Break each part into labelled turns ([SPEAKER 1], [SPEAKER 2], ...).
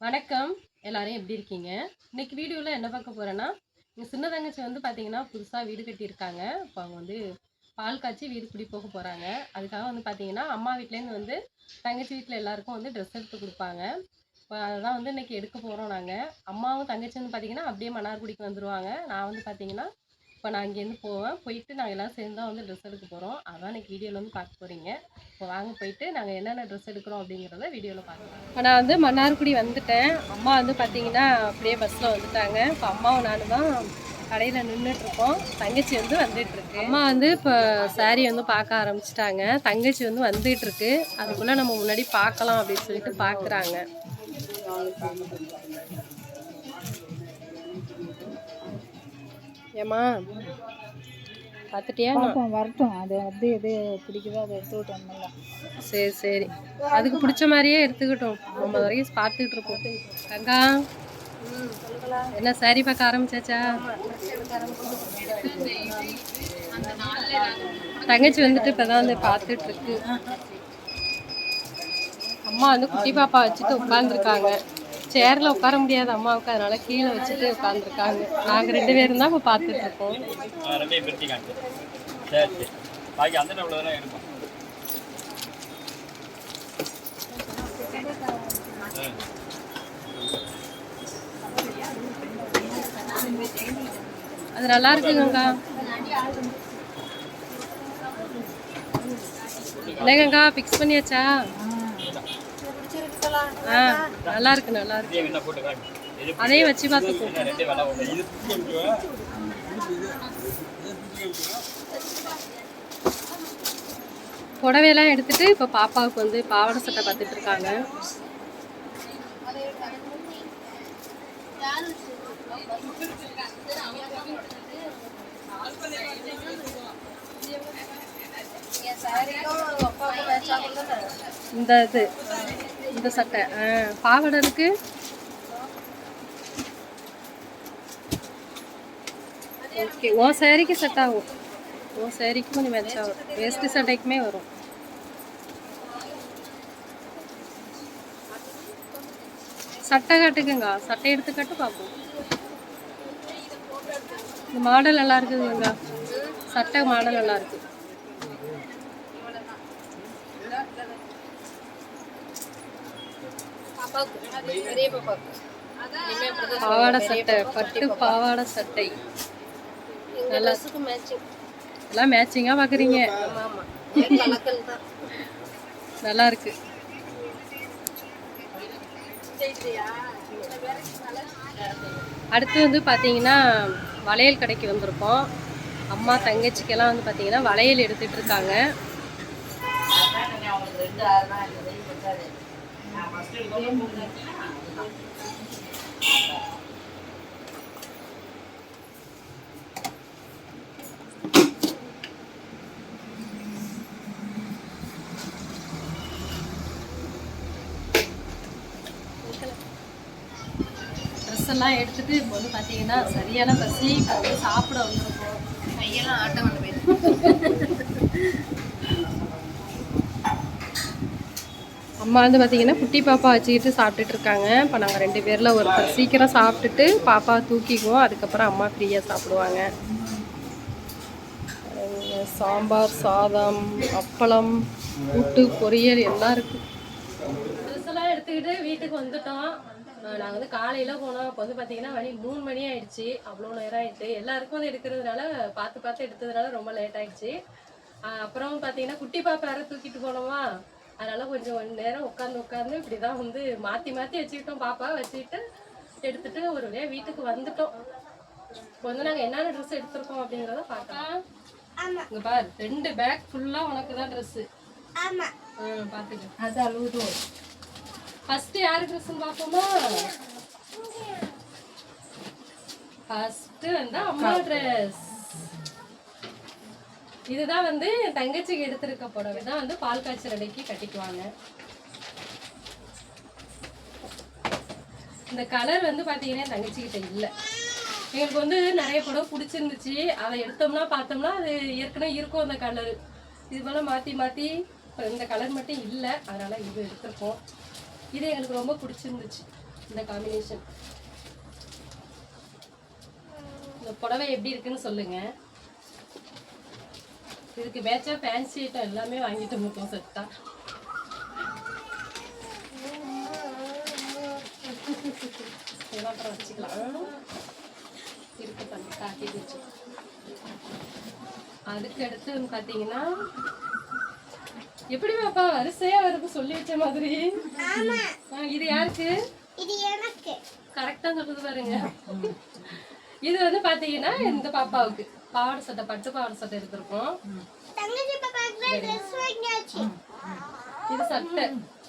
[SPEAKER 1] வணக்கம். எல்லாரும் எப்படி இருக்கீங்க? இன்னைக்கு வீடியோவில் என்ன பார்க்க போகிறேன்னா எங்கள் சின்ன தங்கச்சி வந்து பார்த்தீங்கன்னா புதுசாக வீடு கட்டியிருக்காங்க. இப்போ அவங்க வந்து பால் காய்ச்சி வீடு குடி போக போகிறாங்க அதுக்காக வந்து பார்த்தீங்கன்னா அம்மா வீட்லேருந்து வந்து தங்கச்சி வீட்டில் எல்லாருக்கும் வந்து ட்ரெஸ் எடுத்து கொடுப்பாங்க. இப்போ அதுதான் வந்து இன்னைக்கு எடுக்க போகிறோம் நாங்கள் அம்மாவும் தங்கச்சி வந்து பார்த்தீங்கன்னா அப்படியே மன்னார்குடிக்கு வந்துடுவாங்க நான் வந்து பார்த்தீங்கன்னா இப்போ நான் இங்கேருந்து போவேன். போயிட்டு நாங்கள் எல்லாம் சேர்ந்து தான் வந்து ட்ரெஸ் எடுக்க போகிறோம் அதான் எனக்கு வீடியோவில் வந்து பார்க்க போகிறீங்க இப்போ வாங்க போயிட்டு நாங்கள் என்னென்ன ட்ரெஸ் எடுக்கிறோம் அப்படிங்கிறத வீடியோவில் பார்க்கலாம். இப்போ நான் வந்து மன்னார்குடி வந்துட்டேன். அம்மா வந்து பார்த்தீங்கன்னா அப்படியே பஸ்ஸில் வந்துட்டாங்க. இப்போ அம்மாவும் நானும் தான் கடையில் நின்றுட்டுருக்கோம் தங்கச்சி வந்து வந்துட்டுருக்கு அம்மா வந்து இப்போ saree வந்து பார்க்க ஆரம்பிச்சிட்டாங்க. தங்கச்சி வந்து வந்துட்டுருக்கு அதுக்குள்ளே நம்ம முன்னாடி பார்க்கலாம் அப்படின்னு சொல்லிட்டு பார்க்குறாங்க. ஏம்மா? பார்த்துட்டியா
[SPEAKER 2] பார்ப்போம் வரட்டும். அது வந்து எது பிடிக்குதோ அதை எடுத்துக்கிட்டு வந்துடலாம்.
[SPEAKER 1] சரி சரி. அதுக்கு பிடிச்ச மாதிரியே எடுத்துக்கிட்டோம். நம்ம வரைக்கும் பார்த்துக்கிட்டு இருப்போம். கங்கா என்ன சாரி பார்க்க ஆரம்பிச்சாச்சா? தங்கச்சி வந்துட்டு இப்பதான் வந்து பார்த்துட்டு இருக்கு. அம்மா வந்து குட்டி பாப்பா வச்சுட்டு உட்காந்துருக்காங்க சேர்ல உட்கார முடியாது. அம்மாவுக்கு அதனால கீழே வச்சுட்டு உட்காந்துருக்காங்க நாங்க ரெண்டு பேரும் தான் இப்போ பார்த்துட்டு இருக்கோம். அது நல்லா இருக்குங்கக்கா என்னங்கக்கா ஃபிக்ஸ் பண்ணியாச்சா? நல்லா இருக்கு நல்லா இருக்கு. அதையும் வச்சு
[SPEAKER 3] பார்த்து
[SPEAKER 1] புடவையெல்லாம் எடுத்துட்டு இப்போ பாப்பாவுக்கு வந்து பாவாடை சட்டை பார்த்துட்டு இருக்காங்க. இந்த இது. இந்த சட்டை. பாவடை பாவாடை இருக்கு. ஓகே ஓ சேரீக்கு செட் ஆகும். ஓ சேரீக்கு கொஞ்சம் மேட்ச் ஆகும். வேஸ்ட்டு சட்டைக்குமே வரும். சட்டை கட்டுக்குங்க. சட்டை எடுத்து கட்டு பார்ப்போம் இந்த மாடல் நல்லா இருக்குதுங்க. சட்டை மாடல் நல்லா இருக்கு. பாவாடை சட்டை பட்டு பாவாடை சட்டை. நல்லா எல்லாம் மேட்சிங்கா பாக்குறீங்க. நல்லா இருக்கு. அடுத்து வந்து பார்த்தீங்கன்னா வளையல் கடைக்கு வந்திருக்கோம். அம்மா தங்கச்சிக்கெல்லாம் வந்து பார்த்தீங்கன்னா வளையல் எடுத்துகிட்டு இருக்காங்க. எல்லாம் எடுத்துட்டு இப்போ வந்து பாத்தீங்கன்னா சரியான பசி இப்போ வந்து சாப்பிட வந்துருக்கோம். கையெல்லாம் ஆட்ட வந்து அம்மா வந்து பார்த்தீங்கன்னா குட்டி பாப்பா வச்சுக்கிட்டு சாப்பிட்டுட்டு இருக்காங்க. இப்போ நாங்கள் ரெண்டு பேரில் ஒருத்தர். சீக்கிரம் சாப்பிட்டுட்டு பாப்பா தூக்கிக்குவோம். அதுக்கப்புறம் அம்மா ஃப்ரீயாக சாப்பிடுவாங்க. சாம்பார் சாதம் அப்பளம் கூட்டு பொரியல் எல்லாம் இருக்கும் ட்ரெஸ்ஸெல்லாம் எடுத்துக்கிட்டு வீட்டுக்கு வந்துட்டோம். நாங்கள் வந்து காலையில் போனோம். அப்போ வந்து பார்த்தீங்கன்னா மணி மூணு மணி ஆயிடுச்சு. அவ்வளோ நேரம் ஆயிடுச்சு எல்லாருக்கும் வந்து எடுக்கிறதுனால பார்த்து பார்த்து எடுத்ததுனால ரொம்ப லேட் ஆயிடுச்சு. அப்புறம் பார்த்தீங்கன்னா குட்டி பாப்பா யாரும் தூக்கிட்டு போனோமா அதனால கொஞ்சம் கொஞ்ச நேரம் உட்காந்து உட்காந்து இப்படி தான் வந்து மாற்றி மாற்றி வச்சுக்கிட்டோம். பாப்பா வச்சுக்கிட்டு எடுத்துட்டு ஒரு வழியா வீட்டுக்கு வந்துட்டோம். இப்போ வந்து நாங்கள் என்னென்ன ட்ரெஸ் எடுத்திருக்கோம் அப்படிங்கிறத பார்க்கலாம். இங்க பாரு ரெண்டு பேக் ஃபுல்லாக உனக்கு தான் ட்ரெஸ்ஸு ஆமாம் பார்த்துக்க
[SPEAKER 2] அது அழுகுது
[SPEAKER 1] ஃபர்ஸ்ட் யார் ட்ரெஸ்ன்னு பார்ப்போமா ஃபர்ஸ்ட் வந்து அம்மா ட்ரெஸ் இதுதான் வந்து என் தங்கச்சிக்கு எடுத்திருக்க புடவை. தான் வந்து பால் காய்ச்சல் அடைக்கி கட்டிக்குவாங்க. இந்த கலர் வந்து பார்த்தீங்கன்னா என் தங்கச்சிக்கிட்ட இல்லை. எங்களுக்கு வந்து நிறைய படம் பிடிச்சிருந்துச்சு. அதை எடுத்தோம்னா பார்த்தோம்னா அது ஏற்கனவே இருக்கும் அந்த கலர். இது போல் மாற்றி மாற்றி இப்போ இந்த கலர் மட்டும் இல்லை. அதனால் இது எடுத்திருக்கோம். இது எங்களுக்கு ரொம்ப பிடிச்சிருந்துச்சு இந்த காம்பினேஷன் இந்த புடவை எப்படி இருக்குன்னு சொல்லுங்கள் இதுக்கு மேட்சா ஃபேன்சி ஐட்டம் எல்லாமே வாங்கிட்டு இருக்கோம் செட்டா இதெல்லாம் அப்புறம் வச்சுக்கலாம். இருக்கு பண்ணி காட்டிட்டு வச்சு. அதுக்கு அடுத்து பார்த்தீங்கன்னா எப்படி பாப்பா வரிசையா வருது சொல்லி வச்ச மாதிரி? இது யாருக்கு?
[SPEAKER 4] இது எனக்கு.
[SPEAKER 1] கரெக்டா சொல்றது பாருங்க. இது வந்து பாத்தீங்கன்னா இந்த பாப்பாவுக்கு. பாவாடை சட்டை பட்டு பாவாடை சட்டை எடுத்திருக்கோம். இது சட்டை.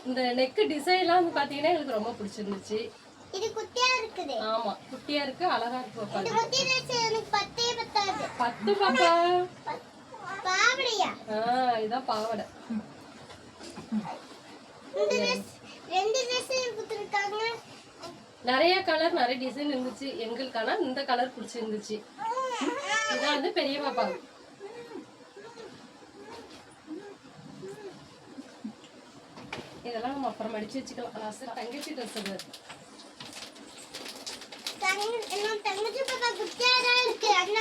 [SPEAKER 1] இந்த நெக் டிசைன்லாம் வந்து பாத்தீங்கன்னா எனக்கு ரொம்ப பிடிச்சிருந்துச்சு.
[SPEAKER 4] இது குட்டியா இருக்குது.
[SPEAKER 1] ஆமா குட்டியா இருக்கு அழகா இருக்கு பாப்பா
[SPEAKER 4] இந்த குட்டி ட்ரெஸ் எனக்கு பத்தே பத்தாது.
[SPEAKER 1] பத்து பாப்பா?
[SPEAKER 4] பாவடையா?
[SPEAKER 1] ஆ இதான் பாவாடை.
[SPEAKER 4] இந்த ட்ரெஸ் ரெண்டு ட்ரெஸ் கொடுத்துருக்காங்க.
[SPEAKER 1] நிறைய கலர் நிறைய டிசைன் இருந்துச்சு எங்களுக்கான இந்த கலர் பிடிச்சிருந்துச்சு. இதான் வந்து பெரிய பாப்பாவுக்கு இதெல்லாம் நம்ம அப்புறம் மடிச்சு வச்சுக்கலாம். லாஸ்ட் தங்கச்சி ட்ரெஸ் அது.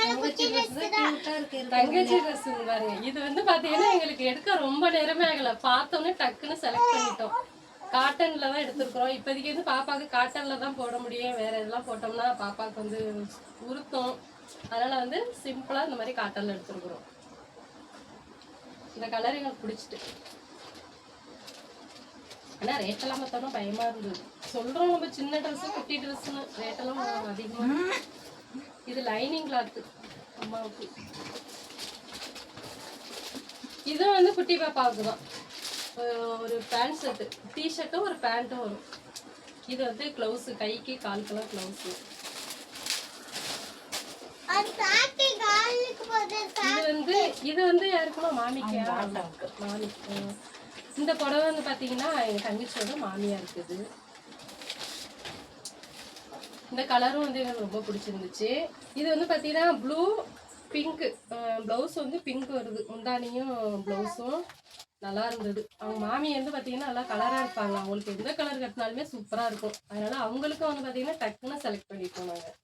[SPEAKER 4] தங்கச்சி
[SPEAKER 1] தங்கச்சி ட்ரெஸ் பாருங்க. இது வந்து பாத்தீங்கன்னா எங்களுக்கு எடுக்க ரொம்ப நேரமே ஆகல. பார்த்தோன்னே டக்குன்னு செலக்ட் பண்ணிட்டோம். காட்டன்ல தான் எடுத்திருக்கிறோம். இப்போதைக்கு வந்து பாப்பாவுக்கு காட்டன்ல தான் போட முடியும். வேற இதெல்லாம் போட்டோம்னா பாப்பாவுக்கு வந்து உருத்தம். அதனால வந்து சிம்பிளா இந்த மாதிரி காட்டன்ல எடுத்திருக்கிறோம். இந்த கலர் எங்களுக்கு பிடிச்சிட்டு. ஆனா ரேட்டெல்லாம் பார்த்தோம்னா பயமா இருந்தது. சொல்றோம் நம்ம சின்ன ட்ரெஸ் குட்டி ட்ரெஸ்னு ரேட்டெல்லாம் அதிகமா இது லைனிங் கிளாத் அம்மாவுக்கு. இது வந்து குட்டி பாப்பாவுக்கு தான். ஒரு பேண்ட் ஷர்ட்டு டிஷர்ட்டும் ஒரு பேண்ட்டும் வரும். இது வந்து க்ளவுஸு கைக்கு காலுக்கெல்லாம் க்ளவுஸு இது வந்து இது வந்து யாருக்குமா மாமிக்கு. மாமி இந்த புடவை வந்து பார்த்தீங்கன்னா எங்கள் தங்கச்சியோட மாமியா இருக்குது. இந்த கலரும் வந்து எனக்கு ரொம்ப பிடிச்சிருந்துச்சு. இது வந்து பார்த்தீங்கன்னா ப்ளூ பிங்க்கு ப்ளவுஸ் வந்து பிங்க் வருது. முந்தானியும் ப்ளவுஸும் நல்லா இருந்தது. அவங்க மாமி வந்து பார்த்தீங்கன்னா நல்லா கலராக இருப்பாங்க. அவங்களுக்கு எந்த கலர் கட்டினாலுமே சூப்பராக இருக்கும். அதனால அவங்களுக்கும் வந்து பார்த்தீங்கன்னா டக்குன்னு செலக்ட் பண்ணிட்டோம் நாங்கள்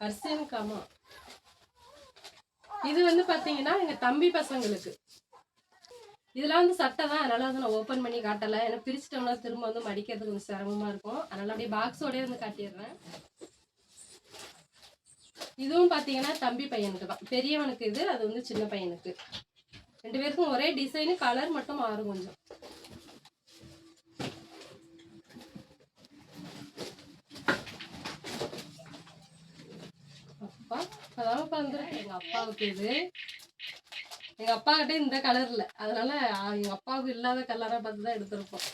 [SPEAKER 1] கர்சனுக்காமா இது வந்து பாத்தீங்கன்னா எங்க தம்பி பசங்களுக்கு. இதெல்லாம் வந்து சட்டை தான். அதனால வந்து நான் ஓப்பன் பண்ணி காட்டல. ஏன்னா பிரிச்சிட்டோம்னா திரும்ப வந்து மடிக்கிறது கொஞ்சம் சிரமமா இருக்கும். அதனால அப்படியே பாக்ஸோடய வந்து காட்டிடுறேன். இதுவும் பார்த்தீங்கன்னா தம்பி பையனுக்கு தான். பெரியவனுக்கு இது அது வந்து சின்ன பையனுக்கு. ரெண்டு பேருக்கும் ஒரே டிசைனு கலர் மட்டும் மாறும் கொஞ்சம். அப்பா அதான் வந்துருக்கு எங்க அப்பாவுக்கு இது. எங்க அப்பா கிட்ட இந்த கலர் இல்ல. அதனால எங்க அப்பாவுக்கு இல்லாத கலரா பார்த்து தான் எடுத்திருப்போம்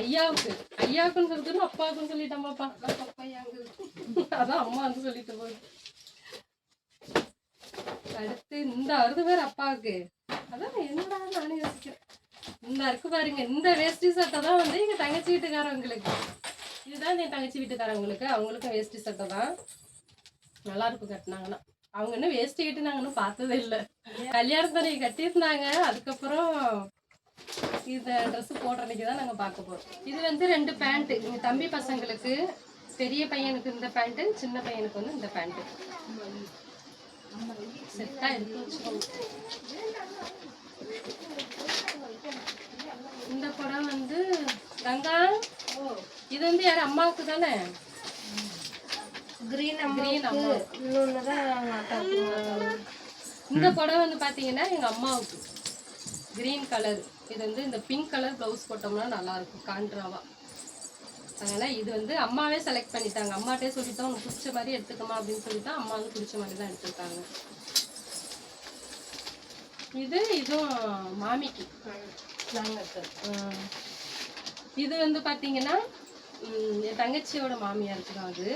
[SPEAKER 1] ஐயாவுக்கு. ஐயாவுக்குன்னு சொல்லிட்டு அப்பாவுக்குன்னு சொல்லிட்டோமாப்பா. அதான் பப்பையாங்க அதான் அம்மா சொல்லிட்டு போகுது. அடுத்து இந்த வருது பேர் அப்பாவுக்கு. அதான் என்னடா நானே யோசிக்கிறேன் இந்த இருக்கு பாருங்க இந்த வேஷ்டி சட்டை தான் வந்து எங்க தங்கச்சி வீட்டுக்காரவங்களுக்கு. இதுதான் என் தங்கச்சி வீட்டுக்காரவங்களுக்கு. அவங்களுக்கும் வேஷ்டி சட்டை தான். நல்லா இருக்கும் கட்டினாங்கன்னா. அவங்க இன்னும் வேஷ்டி கட்டி பார்த்ததே இல்லை. கல்யாணத்தனை கட்டியிருந்தாங்க. அதுக்கப்புறம் இந்த ட்ரெஸ் போடுற அன்னைக்கு தான் நாங்கள் பார்க்க போகிறோம் இது வந்து ரெண்டு பேண்ட்டு எங்கள் தம்பி பசங்களுக்கு பெரிய பையனுக்கு இந்த பேண்ட்டு சின்ன பையனுக்கு வந்து இந்த பேண்ட்டு செட்டாக எடுத்து வச்சுக்கோங்க. இந்த படம் வந்து கங்கா இது வந்து யார்? அம்மாவுக்கு தானே?
[SPEAKER 2] கிரீன்
[SPEAKER 1] அம்மா இந்த புடவை வந்து பாத்தீங்கன்னா எங்க அம்மாவுக்கு. Green colour. இது வந்து இந்த பிங்க் கலர் ப்ளவுஸ் போட்டோம்னா நல்லா இருக்கும் கான்ட்ராவா. அதனால இது வந்து அம்மாவே செலக்ட் பண்ணிட்டாங்க. அம்மாட்டே சொல்லிட்டோம் உனக்கு பிடிச்ச மாதிரி எடுத்துக்கமா அப்படின்னு சொல்லிட்டு அம்மா வந்து பிடிச்ச மாதிரி தான் எடுத்துருக்காங்க இது இதுவும் மாமிக்கு. ஆஹ். இது வந்து பாத்தீங்கன்னா ம், என் தங்கச்சியோட மாமியாருக்கு அது.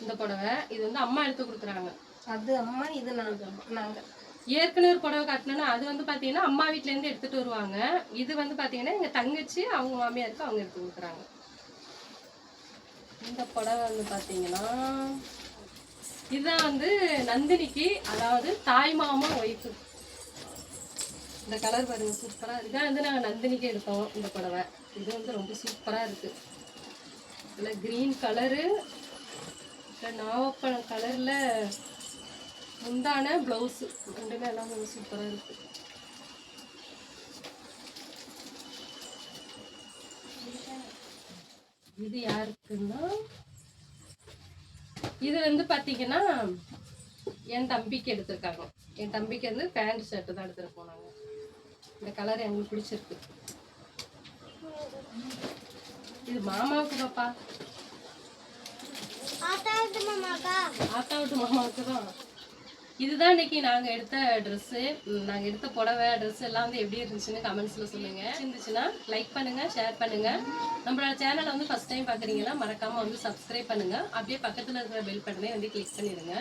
[SPEAKER 1] இந்த புடவை. இது வந்து அம்மா எடுத்து கொடுக்குறாங்க.
[SPEAKER 2] அது அம்மா இது நாங்க. நாங்க.
[SPEAKER 1] ஏற்கனவே ஒரு புடவை கட்டினோன்னா அது வந்து பார்த்தீங்கன்னா அம்மா வீட்டிலேருந்து எடுத்துகிட்டு வருவாங்க. இது வந்து பார்த்தீங்கன்னா எங்கள் தங்கச்சி அவங்க மாமியாருக்கு அவங்க எடுத்து கொடுக்குறாங்க. இந்த புடவை வந்து பார்த்தீங்கன்னா இதுதான் வந்து நந்தினிக்கு அதாவது தாய் மாமா ஒய்ஃபு. இந்த கலர் பாருங்க சூப்பராக இதுதான் வந்து நாங்கள் நந்தினிக்கு எடுத்தோம் இந்த புடவை. இது வந்து ரொம்ப சூப்பராக இருக்குது இதில் க்ரீன் கலரு நாவப்பழம் கலரில் முந்தான ப்ளவுஸு ரெண்டுமே எல்லாம் ரொம்ப சூப்பரா இருக்கு. இது யாருக்குன்னா? இது வந்து பாத்தீங்கன்னா என் தம்பிக்கு எடுத்திருக்காங்க. என் தம்பிக்கு வந்து பேண்ட் ஷர்ட் தான் எடுத்துட்டு போனாங்க. இந்த கலர் எங்களுக்கு பிடிச்சிருக்கு. இது மாமாவுக்கு பாப்பா ஆத்தா விட்டு மாமாவுக்கு தான். இதுதான் இன்னைக்கு நாங்க எடுத்த ட்ரெஸ்ஸு நாங்க எடுத்த புடவை ட்ரெஸ் எல்லாம் வந்து எப்படி இருந்துச்சுன்னு கமெண்ட்ஸ்ல சொல்லுங்க. இருந்துச்சுன்னா லைக் பண்ணுங்க ஷேர் பண்ணுங்க. நம்மளோட சேனலை வந்து ஃபர்ஸ்ட் டைம் பாக்குறீங்கன்னா மறக்காம வந்து சப்ஸ்கிரைப் பண்ணுங்க. அப்படியே பக்கத்துல இருக்கிற பெல் பட்டனே வந்து கிளிக் பண்ணிடுங்க.